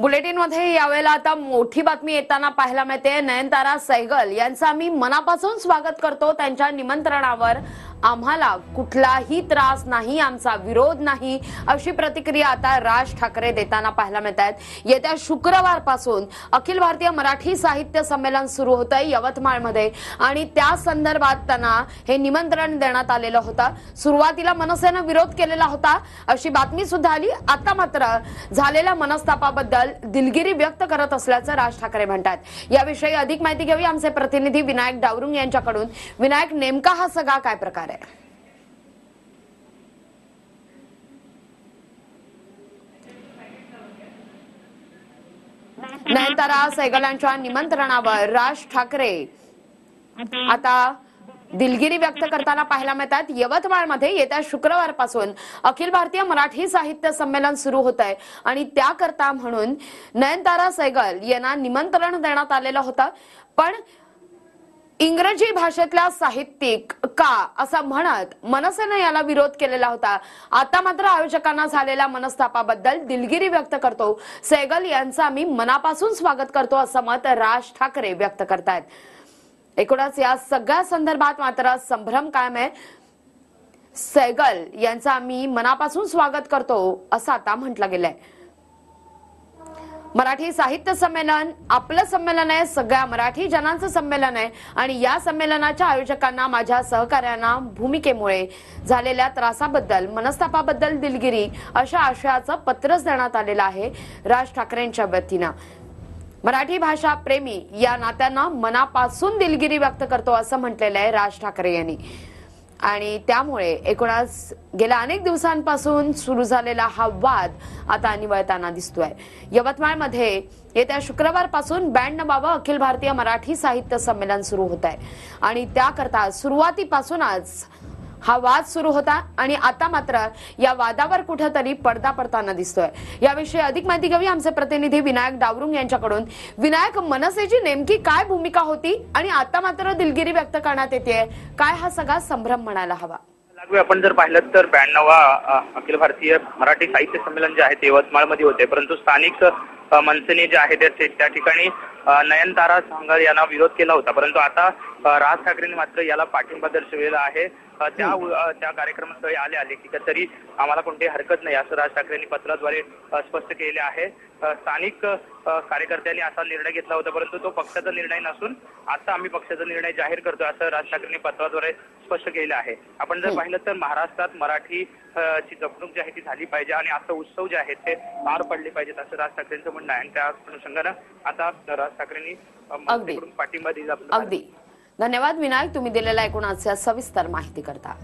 बुलेटिनमध्ये यावेळेला आता मोठी बातमी येताना पाहायला मिळते. नयनतारा सैगल यांचं आम्ही मनापासून स्वागत करतो त्यांच्या निमंत्रणावर. आम्हाला कुठलाही त्रास नाही आमचा विरोध नाही अशी प्रतिक्रिया आता राज ठाकरे देताना पाहायला मिळत आहेत येत्या शुक्रवारपासून अखिल भारतीय मराठी साहित्य संमेलन सुरू होत आहे यवतमाळमध्ये. आणि त्या संदर्भात त्यांना हे निमंत्रण देण्यात आलेलं होतं. सुरुवातीला मनसेनं विरोध केलेला होता. अशी बातमी सुद्धा आली. आता मात्र झालेल्या मनस्तापाबद्दल दिलगिरी व्यक्त करत असल्याचं राज ठाकरे म्हणतात. याविषयी अधिक माहिती घ्यावी आमचे प्रतिनिधी विनायक डावरुंग यांच्याकडून. विनायक नेमका हा सगळा काय प्रकार आहे नयनतारा सैगलांच्या निमंत्रणावर राज ठाकरे. आता दिलगिरी व्यक्त करताना पाहायला मिळतात यवतमाळमध्ये येत्या शुक्रवारपासून अखिल भारतीय मराठी साहित्य संमेलन सुरू होत आहे आणि त्याकरता म्हणून नयनतारा सैगल यांना निमंत्रण देण्यात आलेलं होतं. पण इंग्रजी भाषेतल्या साहित्यिक का असं म्हणत मनसेनं याला विरोध केलेला होता. आता मात्र आयोजकांना झालेल्या मनस्तापाबद्दल दिलगिरी व्यक्त करतो. सेगल यांचं आम्ही मनापासून स्वागत करतो असं मत राज ठाकरे व्यक्त करतायत. एकूणच या सगळ्या संदर्भात मात्र संभ्रम कायम आहे. सैगल यांचं आम्ही मनापासून स्वागत करतो असं आता म्हटलं गेलंय. मराठी साहित्य संमेलन आपलं संमेलन आहे सगळ्या मराठी जनांचं संमेलन आहे. आणि या संमेलनाच्या आयोजकांना माझ्या सहकार्यांना भूमिकेमुळे झालेल्या त्रासाबद्दल मनस्तापाबद्दल दिलगिरी अशा आशयाचं पत्रच देण्यात आलेलं आहे राज ठाकरेंच्या वतीनं. मराठी भाषा प्रेमी या नात्यांना मनापासून दिलगिरी व्यक्त करतो असं म्हटलेलं आहे राज ठाकरे यांनी. आणि त्यामुळे एकूणच गेल्या अनेक दिवसांपासून सुरू झालेला हा वाद आता निवळताना दिसतोय. यवतमाळमध्ये येत्या शुक्रवारपासून ब्याण्णवावं अखिल भारतीय मराठी साहित्य संमेलन सुरू होत आहे आणि त्याकरता सुरुवातीपासूनच हा वाद सुरू होता आणि आता मात्र या वादावर कुठेतरी पडदा पडताना दिसतोय. याविषयी अधिक माहिती घ्यावी आमचे प्रतिनिधी विनायक डावरुंग यांच्याकडून. विनायक मनसेची नेमकी काय भूमिका होती आणि आता मात्र दिलगिरी व्यक्त करण्यात येते काय हा सगळा संभ्रम म्हणायला हवा? लागू आपण जर पाहिलं तर ब्याण्णवा अखिल भारतीय मराठी साहित्य संमेलन जे आहे ते यवतमाळमध्ये होते. परंतु स्थानिक मनसेने जे आहे त्या ठिकाणी नयनतारा सांगल यांना विरोध केला होता. परंतु आता राज ठाकरेंनी मात्र याला पाठिंबा दर्शवलेला आहे. त्या त्या कार्यक्रमास्थळी आले आले की तरी आम्हाला कोणतीही हरकत नाही असं राज ठाकरेंनी पत्राद्वारे स्पष्ट केले आहे. स्थानिक कार्यकर्त्यांनी असा निर्णय घेतला होता परंतु तो पक्षाचा निर्णय नसून आता आम्ही पक्षाचा निर्णय जाहीर करतोय असं राज ठाकरेंनी पत्राद्वारे स्पष्ट केलं आहे. आपण जर पाहिलं तर महाराष्ट्रात मराठी ची जपणूक जी आहे ती झाली पाहिजे आणि असं उत्सव जे आहेत ते पार पडले पाहिजेत असं राज ठाकरेंचं म्हणणं आहे. आणि त्या अनुषंगानं आता राज ठाकरेंनी मनसेकडून पाठिंबा दिला. अगदी. धन्यवाद विनायक. तुम्ही दिलेल्या एकूण सविस्तर माहिती करता.